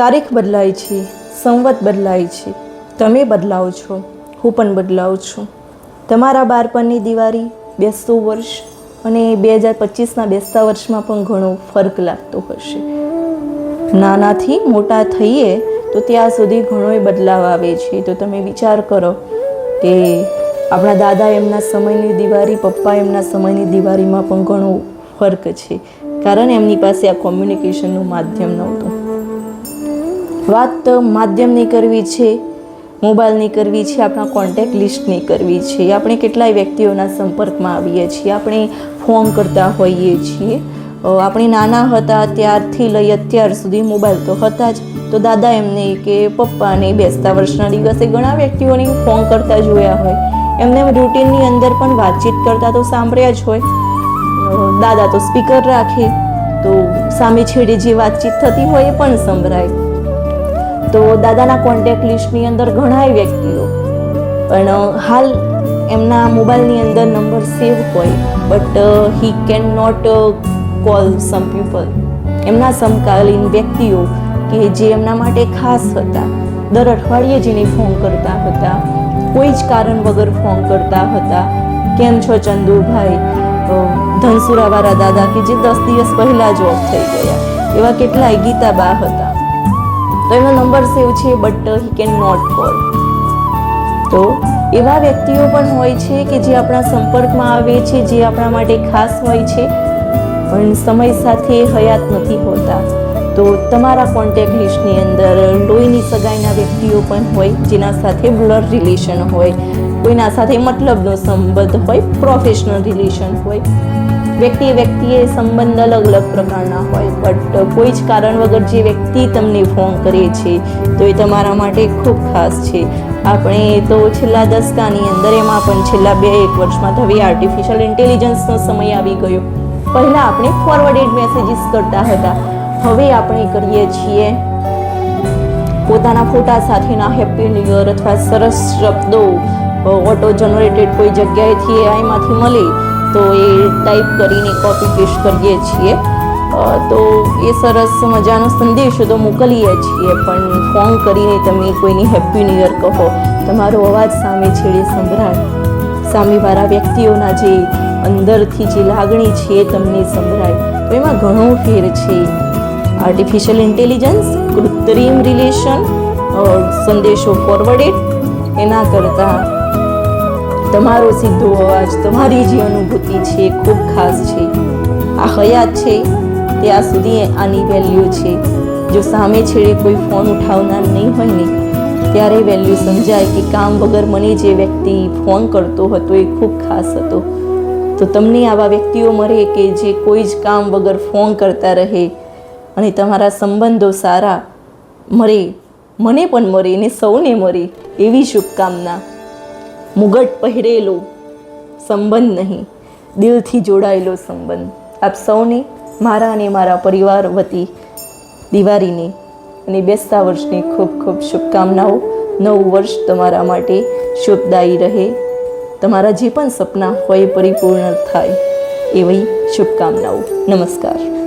તારીખ બદલાય છે, સંવત બદલાય છે. તમે બદલાવ છો, હું પણ બદલાવ છું. તમારા બાળપણની દિવાળી, બેસતું વર્ષ અને બે હજાર પચીસના બેસતા વર્ષમાં પણ ઘણો ફરક લાગતો હશે. નાનાથી મોટા થઈએ તો ત્યાં સુધી ઘણોય બદલાવ આવે છે. તો તમે વિચાર કરો કે આપણા દાદા એમના સમયની દિવાળી, પપ્પા એમના સમયની દિવાળીમાં પણ ઘણો ફરક છે. કારણ એમની પાસે આ કોમ્યુનિકેશનનું માધ્યમ નહોતું. વાત માધ્યમની કરવી છે, મોબાઈલની કરવી છે, આપણા કોન્ટેક્ટ લિસ્ટની કરવી છે, આપણે કેટલાય વ્યક્તિઓના સંપર્કમાં આવીએ છીએ, આપણે ફોન કરતા હોઈએ છીએ. આપણે નાના હતા ત્યારથી લઈ અત્યાર સુધી મોબાઈલ તો હતા જ. તો દાદા એમને કે પપ્પાને બેસતા વર્ષના દિવસે ઘણા વ્યક્તિઓને ફોન કરતા જોયા હોય. એમને રૂટીનની અંદર પણ વાતચીત કરતા તો સાંભળ્યા જ હોય. દાદા તો સ્પીકર રાખે, તો સામે છેડે જે વાતચીત થતી હોય એ પણ સંભળાય. તો દાદાના કોન્ટેક્ટ લિસ્ટની અંદર ઘણાય વ્યક્તિઓ. પણ હાલ એમના મોબાઈલની અંદર નંબર સેવ હોય but he can not call some people એમના સમકાલીન વ્યક્તિઓ કે જે એમના માટે ખાસ હતા, દર અઠવાડિયે જેને ફોન કરતા હતા, કોઈ જ કારણ વગર ફોન કરતા હતા. કેમ છો ચંદુભાઈ? ધનસુરાવાળા દાદા કે જે દસ દિવસ પહેલાં જ ઓફ થઈ ગયા, એવા કેટલાય ગીતાબા હતા. તો એનો નંબર સેવ છે but he can not call. તો એવા વ્યક્તિઓ પણ હોય છે કે જે આપણા સંપર્કમાં આવે છે, જે આપણા માટે ખાસ હોય છે, પણ સમય સાથે હયાત નથી હોતા. તો તમારા કોન્ટેક્ટ લિસ્ટની અંદર લોહીની સગાઈના વ્યક્તિઓ પણ હોય, જેના સાથે બ્લડ રિલેશન હોય, કોઈના સાથે મતલબનો સંબંધ હોય પ્રોફેશનલ રિલેશન હોય. વ્યક્તિએ વ્યક્તિએ સંબંધ અલગ અલગ પ્રકારના હોય બટ કોઈ જ કારણ વગર જે વ્યક્તિ તમને ફોન કરે છે, તો એ તમારા માટે ખૂબ ખાસ છે. આપણે તો છેલ્લા દસકાની અંદર એમાં પણ છેલ્લા બે એક વર્ષમાં તો હવે આર્ટિફિશિયલ ઇન્ટેલિજન્સનો સમય આવી ગયો. પહેલાં આપણે ફોરવર્ડેડ મેસેજીસ કરતા હતા. હવે આપણે કરીએ છીએ પોતાના ફોટા સાથેના હેપી ન્યુ યર અથવા સરસ શબ્દો ઓટો જનરેટેડ કોઈ જગ્યાએથી એઆઈમાંથી મળે તો એ ટાઈપ કરીને કોપી પેસ્ટ કરીએ છીએ. તો એ સરસ મજાનો સંદેશો તો મોકલીએ છીએ, પણ ફોન કરીને તમે કોઈની હેપી ન્યુ યર કહો. તમારો અવાજ સામે છેડે સંભળાય સામેવાળા વ્યક્તિઓના જે અંદરથી જે લાગણી છે તમને સંભળાય. તો એમાં ઘણો ફેર છે. આર્ટિફિશિયલ ઇન્ટેલિજન્સ કૃત્રિમ રિલેશન સંદેશો ફોરવર્ડેડ એના કરતાં તમારો સીધો અવાજ, તમારી જે અનુભૂતિ છે ખૂબ ખાસ છે. આ હયાત છે ત્યાં સુધી આની વેલ્યુ છે. જો સામે છેડે કોઈ ફોન ઉઠાવનાર નહીં હોય ને, ત્યારે વેલ્યુ સમજાય કે કામ વગર મને જે વ્યક્તિ ફોન કરતો હતો એ ખૂબ ખાસ હતો. તો તમને આવા વ્યક્તિઓ મળે કે જે કોઈ જ કામ વગર ફોન કરતા રહે અને તમારા સંબંધો સારા મળે, મને પણ મળે ને સૌને મળે એવી શુભકામના. મુગટ પહેરેલો સંબંધ નહીં, દિલથી જોડાયેલો સંબંધ. આપ સૌને મારા અને મારા પરિવાર વતી દિવાળીની અને બેસતા વર્ષની ખૂબ ખૂબ શુભકામનાઓ. નવું વર્ષ તમારા માટે શુભદાયી રહે. તમારા જે પણ સપના હોય પરિપૂર્ણ થાય એવી શુભકામનાઓ. નમસ્કાર.